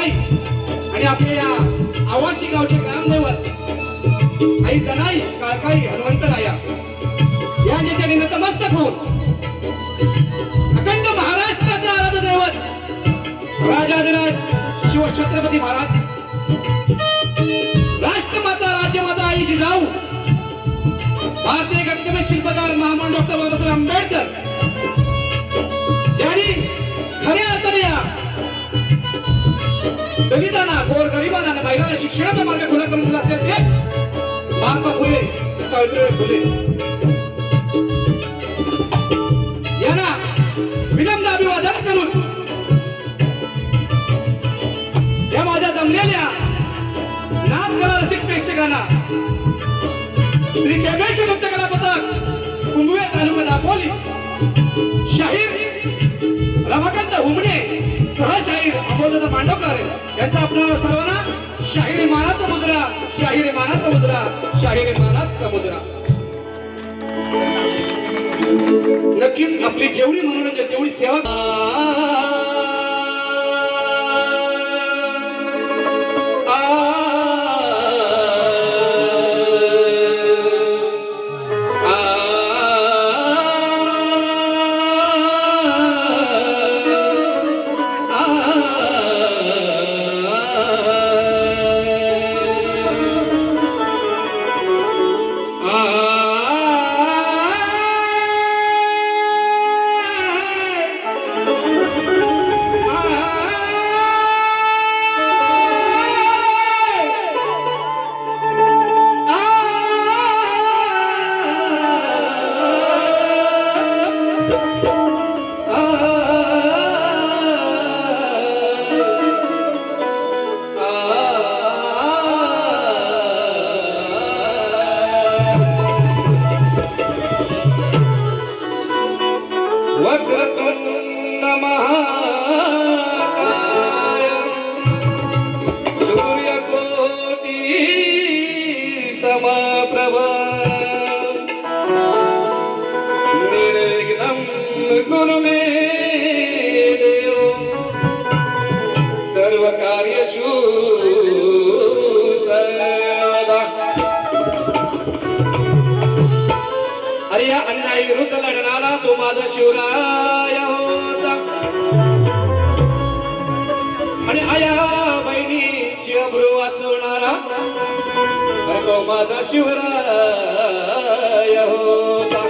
जनाई आणि आपल्या या आवाशी गावचे ग्रामदैवत आई जनाई काळकाई हनुमंतराया या ज्याच्या निमित्त मस्तक होऊन अखंड महाराष्ट्राचा आराध्य दैवत राजाधिराज शिवछत्रपती महाराज राष्ट्रमाता राज्यमाता आई जिजाऊ भारतीय घटनेचे शिल्पकार महामंडळ डॉक्टर बाबासाहेब आंबेडकर यांनी खऱ्या अर्थाने या गरिबांना आणि महिलांना शिक्षणाचा मार्ग खुला करून दिला असेल ते महात्मा फुले सावित्रीबाई फुले. यांना विनम्र अभिवादन करून या माझ्या जमलेल्या नाच कला रसिक प्रेक्षकांना श्री केमेश्वर नृत्य कला पथक कुंभवे तालुका दापोली शाहीर रमाकांत हुमणे सहशाहीर अमोलदादा मांडवकर यांचा आपण सर्वांना शाहिरी मानाचा मुद्रा शाहिरी मानाचा मुद्रा शाहिरी मानाचा मुद्रा नक्कीच आपली जेवढी मनोरंजन जेवढी सेवा लढणारा तो माझा होता आणि आया बहिणीची अब्रू वाचवणारा तो हो माझा शिवराय होता.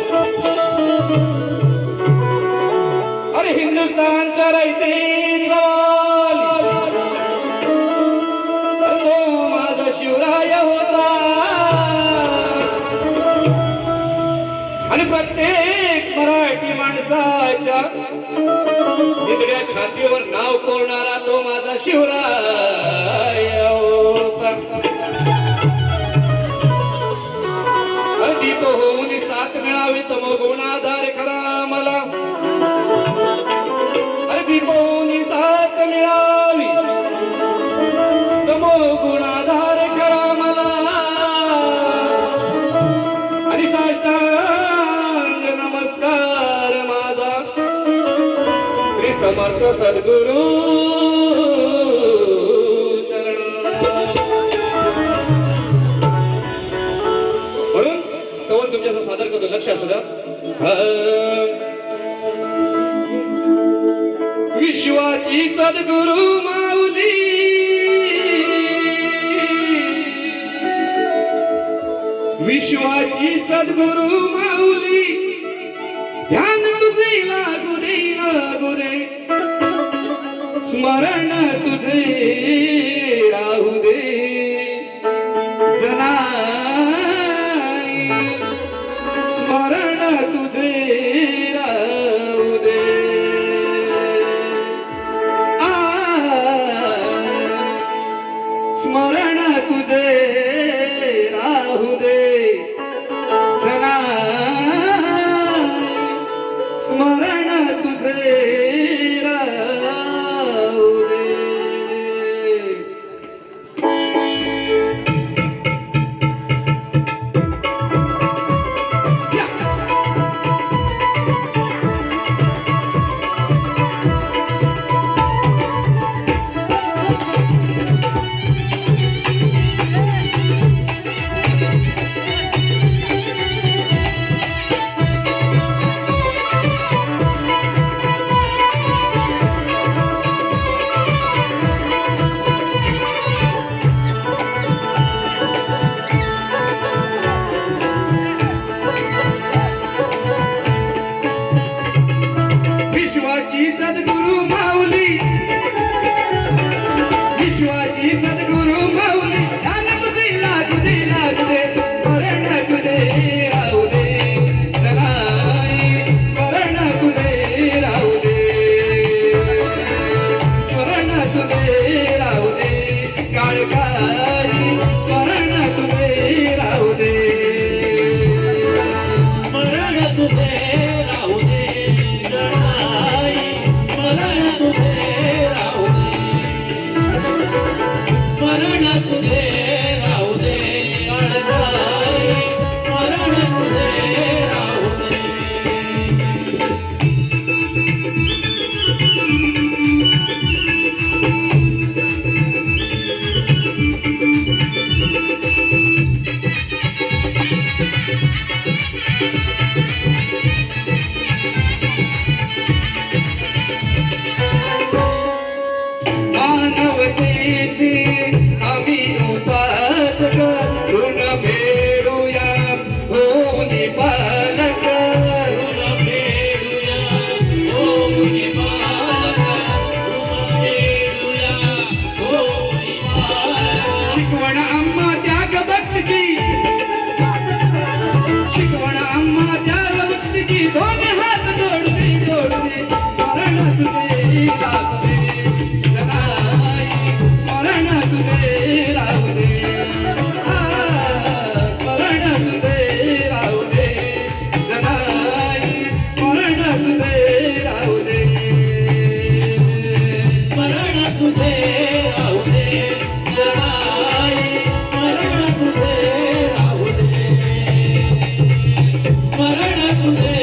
अरे हिंदुस्थानच्या रयते तो हो माझा शिवराय होता. आणि प्रत्येक माणसाच्या छातीवर नाव कोरणारा तो माझा शिवराय श्री समर्थ सद्गुरु म्हणून कवन सादर करतो. लक्ष असू द्या. विश्वाची सद्गुरु माऊली. विश्वाची सद्गुरु तु Deus.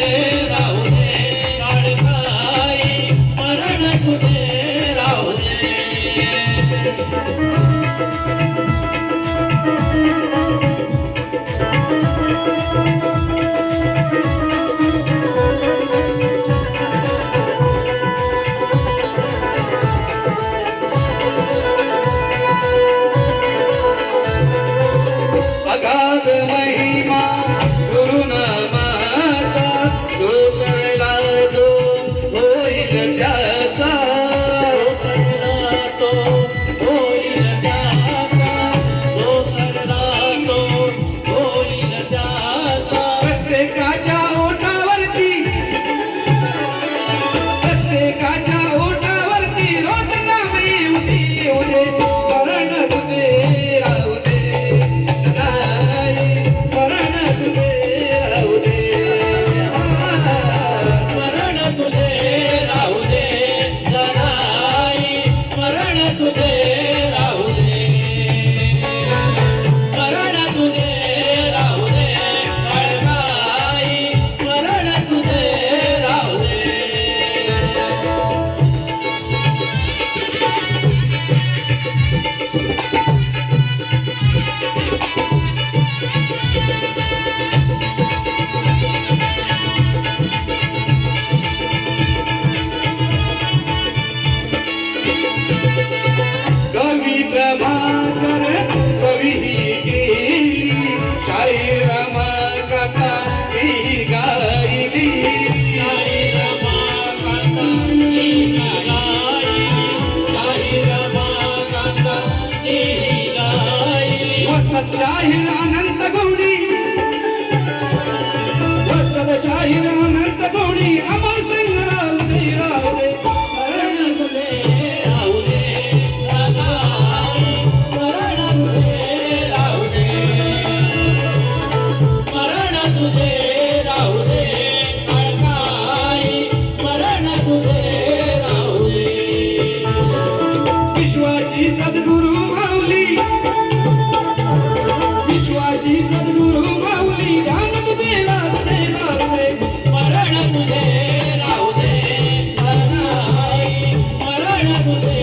मरण तुझे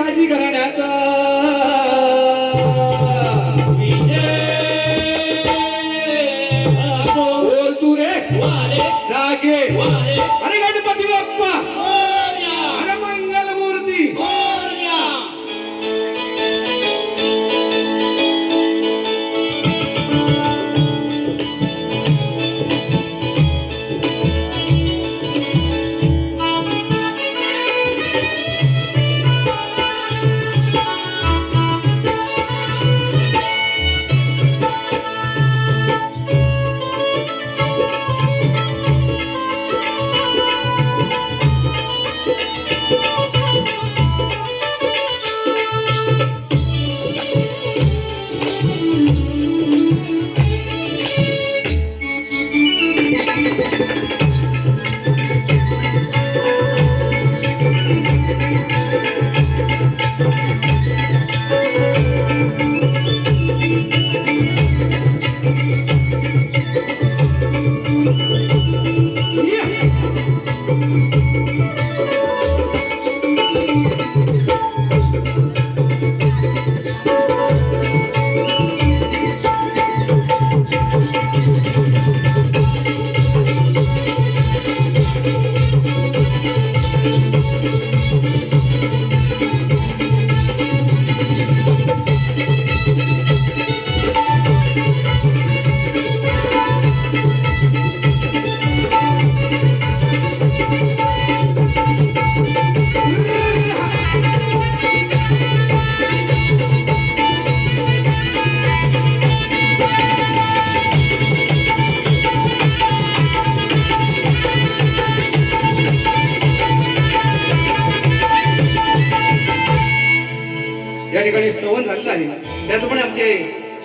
पिराजी घराण्याचा. बोल तू रे जागे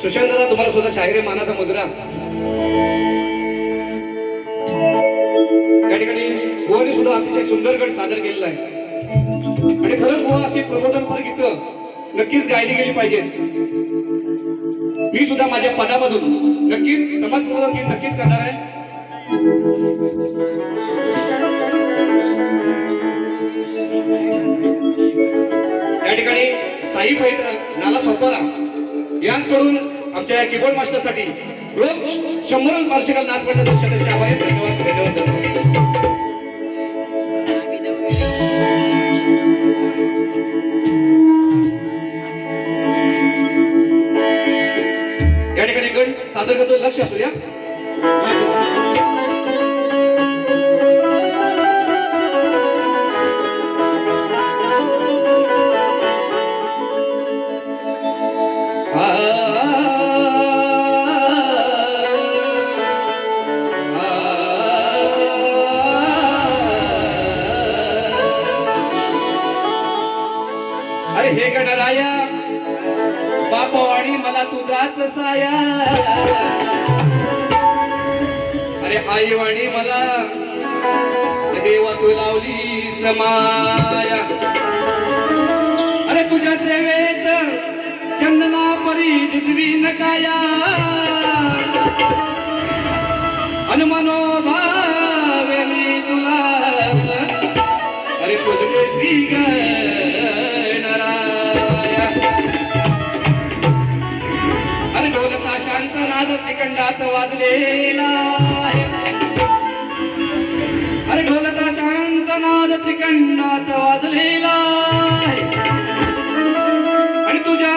सुशांत दादा तुम्हाला सुद्धा शाहिरी मानाचा मुद्रा या ठिकाणी गोवाने सुद्धा अतिशय सुंदर गट सादर केलेला आहे. आणि खरंच गोवा अशी प्रबोधनपर गीतं नक्कीच गायली गेली पाहिजेत मी सुद्धा माझ्या पदामधून नक्कीच समाज प्रबोधन गीत नक्कीच करणार आहे. या ठिकाणी साई फैटर नाला सोपारा यांकडून आमच्या या कीबोर्ड मास्टरसाठी रोज शंभर वार्षिकाला नाच मंडळ सदस्य आभार आहेत. धन्यवाद धन्यवाद धन्यवाद या ठिकाणी गण सादर करतो लक्ष असू द्या बसाया. अरे आई वाणी मला देवा तू लावली समाया. अरे तुझ्या सेवेत चंदना परी जिजवी नकाया अन मी तुला अरे तुझे श्री गणराया त्रिकंडात वाजलेला अरे ढोलता शांत नाद त्रिकंडात वाजलेला आणि तुझ्या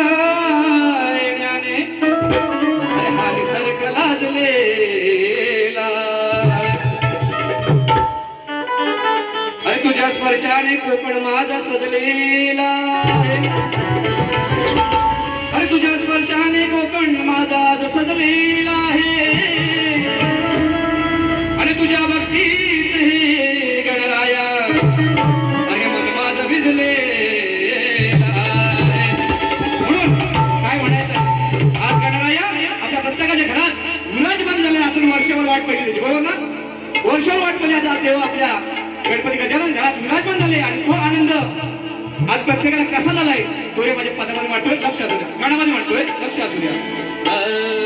येण्याने अरे हा निसर्ग लाजलेला अरे तुझ्या स्पर्शाने कोकण माझा सजलेला अरे तुझ्या स्पर्शाने कोकण माझा सजलेला तुझ्या हे गणराया. अरे मन माझं म्हणून काय म्हणायचं? आज गणराया आपल्या प्रत्येकाच्या घरात विराजमान झाले आपण वर्षभर वाट पाहिली त्याची बरोबर ना? वर्षभर वाट पाहिली आता देव आपल्या गणपती गजानन घरात विराजमान झाले आणि तो आनंद आज प्रत्येकाला कसा झालाय? तो रे माझ्या पदामध्ये वाटतोय लक्ष असू द्या. गाण्यामध्ये म्हणतोय लक्ष असू द्या.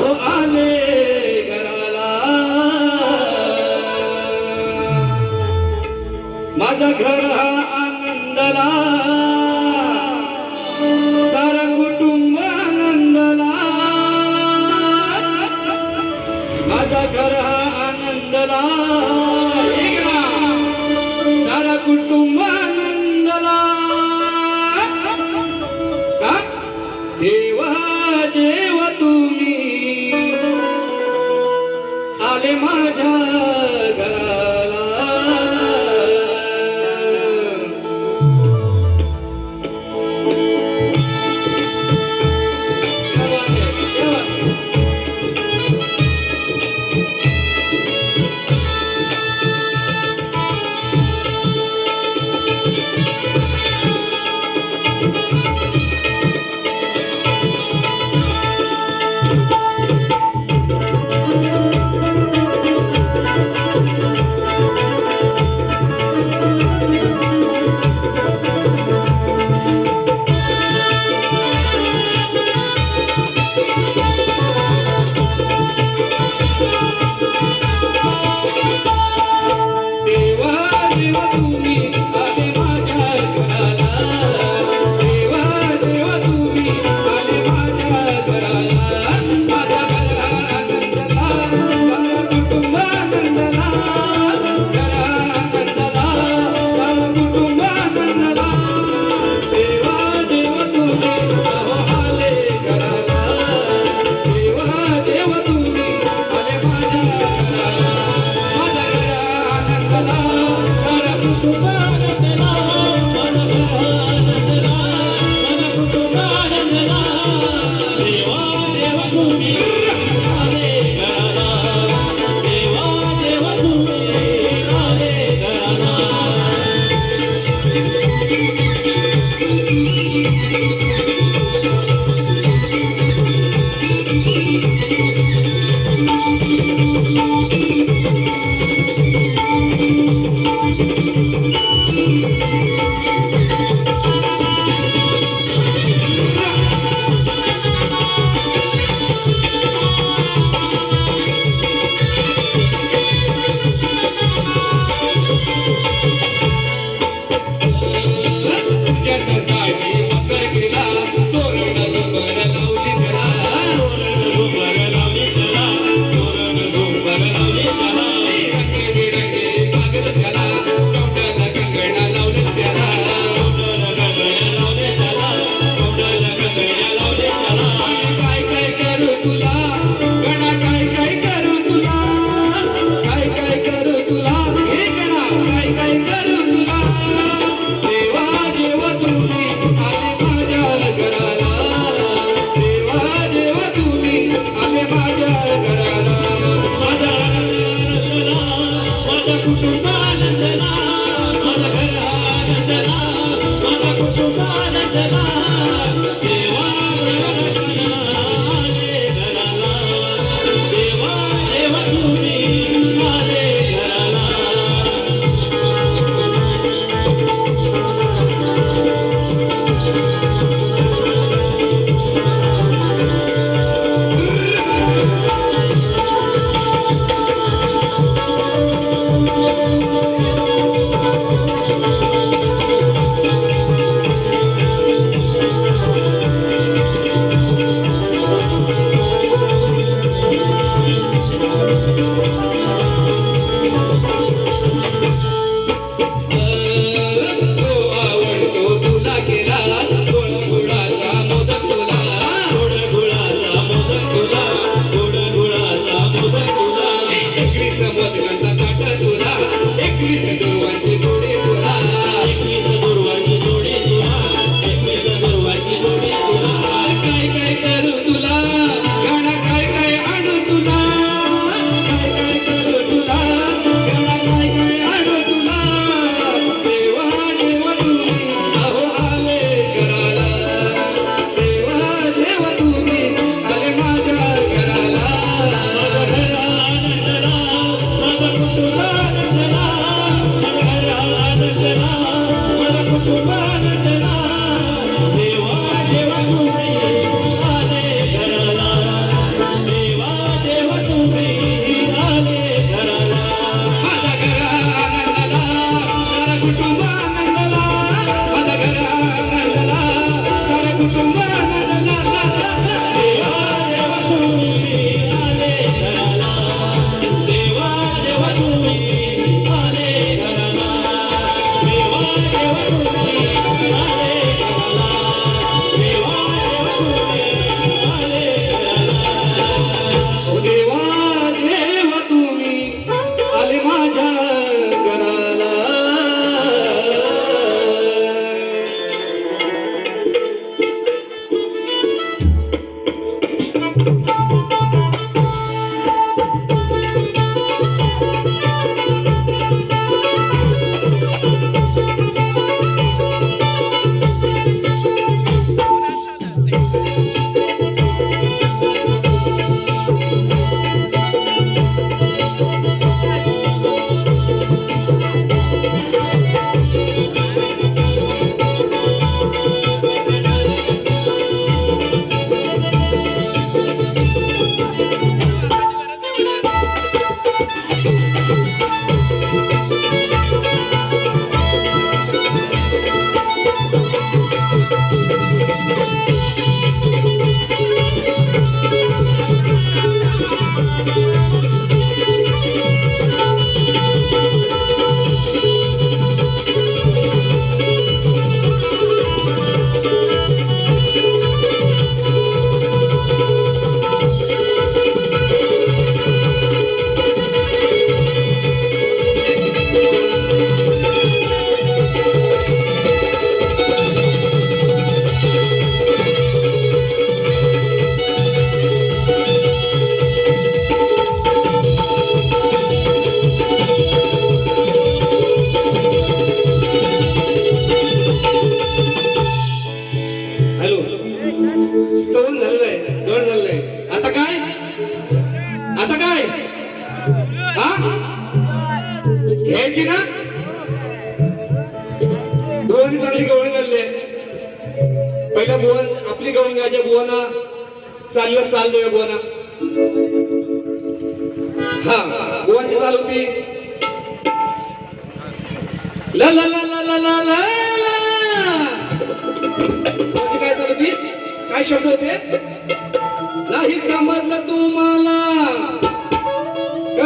अहो आले घराला. माझा घर हा आनंदला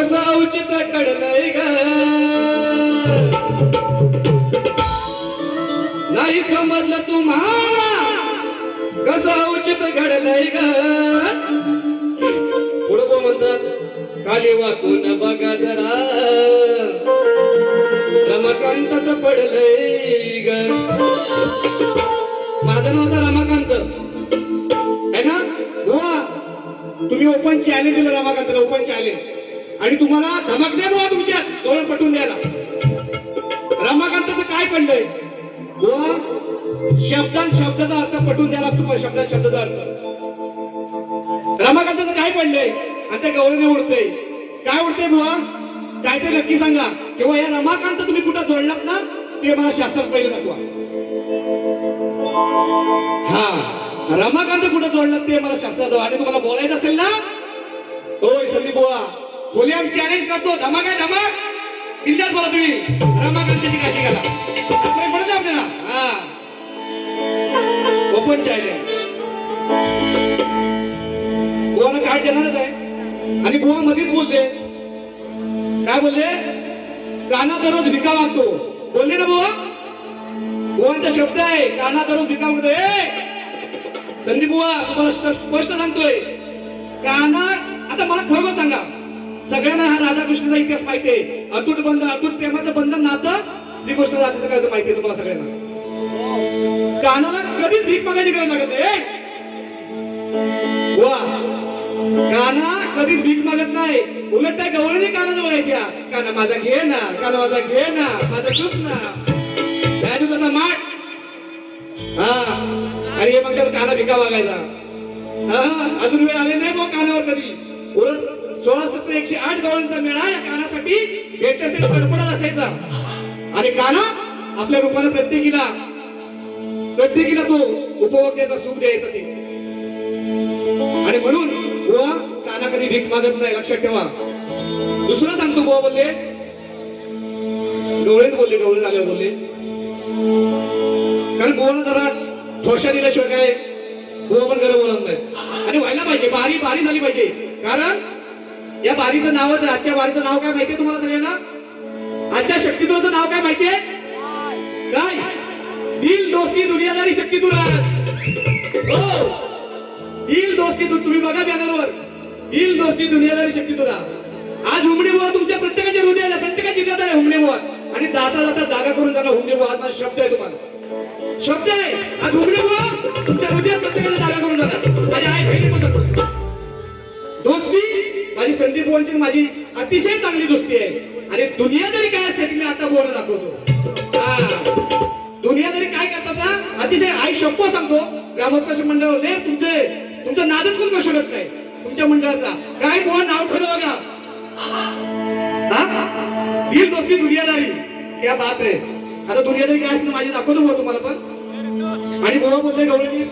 कसा उचित कडलंय ग? नाही समजलं तुम्हाला कसा उचित घडलंय ग? पुढं म्हणतात खाली वाकून बघा जरा. रमकांतच पडलंय ग. माझं नाव तर रमाकांत. आहे ना? गोवा तुम्ही ओपन चॅलेंज दिलं रमाकांतला ओपन चॅलेंज आणि तुम्हाला धमक नाही बुवा तुमच्या डोळे पटवून द्यायला. रमाकांताचं काय पडलंय गोवा शब्दात शब्दाचा अर्थ पटवून द्यायला तुम्हाला शब्दात शब्दाचा अर्थ. रमाकांताचं काय पडलंय आणि त्या गौरीने उडतंय. काय उडतंय बुवा? काय ते नक्की सांगा. किंवा या रमाकांत तुम्ही कुठं जोडलात ना ते मला शास्त्रात पहिले दाखवा. हा रमाकांत कुठं जोडलात ते मला शास्त्रात आणि तुम्हाला बोलायचं असेल ना? होय संदीप बुवा. बोलियम चॅलेंज करतो धमाका धमाक? बिंदास बोला तुम्ही. रमाकांतची काशी घाला आता पडत आपल्याला. हा. ओपन चॅलेंज बुवाला काय देणारच आहे? आणि बुवा मध्येच बोलते काय बोलले काना दररोज भिका मागतो. बोलले ना बुवा? बुवांचा शब्द आहे काना दररोज भिका मागतो. ए! संदीप बुवा तुम्हाला स्पष्ट सांगतोय. काना आता मला खरोखर सांगा. सगळ्यांना हा राधाकृष्णाचा इतिहास माहिती आहे. अतूट बंधन अतूट प्रेमाचं बंधन नातं श्रीकृष्ण राधेचं काय होतं माहिती आहे तुम्हाला सगळ्यांना. कानाला कधीच भीक मागायची गरज लागत नाही वा. काना कधीच भीक मागत नाही. उलट त्या गवळणी काना जवळायच्या काना माझा घे ना काना माझा घे ना माझा चुक ना. काय तू त्याचा माठ हा. आणि हे मग काना भिका मागायचा. हा अजून वेळ आले नाही मग कानावर कधी. उलट सोळा सत्र एकशे आठ गवळींचा मेळा या कानासाठी भेटण्यासाठी कडपडत असायचा. आणि काना आपल्या रूपाने प्रत्येकीला प्रत्येकीला तो उपभोग्याचा सुख द्यायचा ते. आणि म्हणून बुवा काना कधी भीक मागत नाही लक्षात ठेवा. दुसरं सांगतो बुवा बोलले. गवळे बोलले गवळीत लागले बोलले. कारण बुवाला जरा ठोशा दिल्याशिवाय काय? गोवा पण गरम बोलत नाही. आणि व्हायला पाहिजे बारी बारी झाली पाहिजे. कारण या बारीचं नावच आजच्या बारीचं नाव काय माहितीये तुम्हाला सगळ्यांना? आजच्या शक्तीदेवाचं नाव काय माहितीये काय? दिल दोस्ती दुनियादारी शक्ती तुला. हो. दिल दोस्ती तू तुम्ही बघा बॅनरवर दिल दोस्ती दुनियादारी शक्ती तुला. आज हुमडी बुवा तुमच्या प्रत्येकाच्या हृदयाला प्रत्येकाची हृदयात आहे हुमणे बुवा. आणि जाता जाता जागा करून जाणार हुमणे बुवा माझा शब्द आहे तुम्हाला. शब्द आहे. आज हुमडी बुवा तुमच्या हृदयात प्रत्येकाला जागा करून जाणार माझ्या आई बहिणी दोस्ती माझी संदीप बोलची माझी अतिशय चांगली दोस्ती आहे. आणि दुनिया जरी काय असते ती मी आता बोलणं दाखवतो. हा. जरी काय करतात ना अतिशय आई शप्प सांगतो. ग्रामोत्कर्ष मंडळ होते तुमचे तुमचं नादच कोण करू शकत नाही. तुमच्या मंडळाचा. काय मोहन नाव ठरव बघा. हा? ही दोस्ती दुनियादारी. क्या बात आहे आता दुनियादारी काय असते माझी दाखवतो भाऊ तुम्हाला पण. आणि बुवा बोलले गवळणी